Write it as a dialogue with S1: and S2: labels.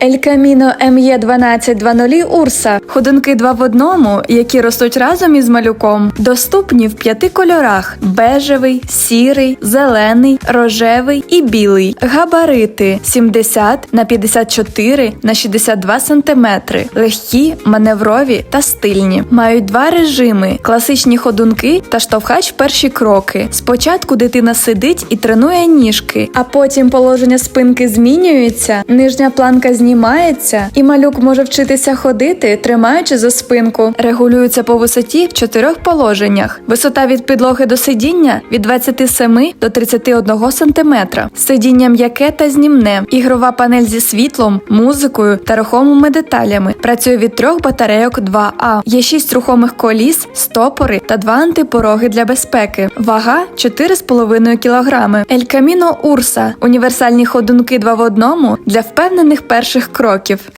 S1: El Camino ME 1220 Урса ходунки два в одному, які ростуть разом із малюком, доступні в п'яти кольорах: бежевий, сірий, зелений, рожевий і білий. Габарити 70 на 54 на 62 см, легкі, маневрові та стильні. Мають два режими: класичні ходунки та штовхач перші кроки. Спочатку дитина сидить і тренує ніжки, а потім положення спинки змінюється, нижня планка знімається, і малюк може вчитися ходити, тримаючи за спинку. Регулюється по висоті в чотирьох положеннях. Висота від підлоги до сидіння від 27 до 31 см. Сидіння м'яке та знімне. Ігрова панель зі світлом, музикою та рухомими деталями. Працює від трьох батарейок 2А. Є шість рухомих коліс, стопори та два антипороги для безпеки. Вага 4,5 кг. El Camino Ursa – універсальні ходунки два в одному для впевнених перших кроків.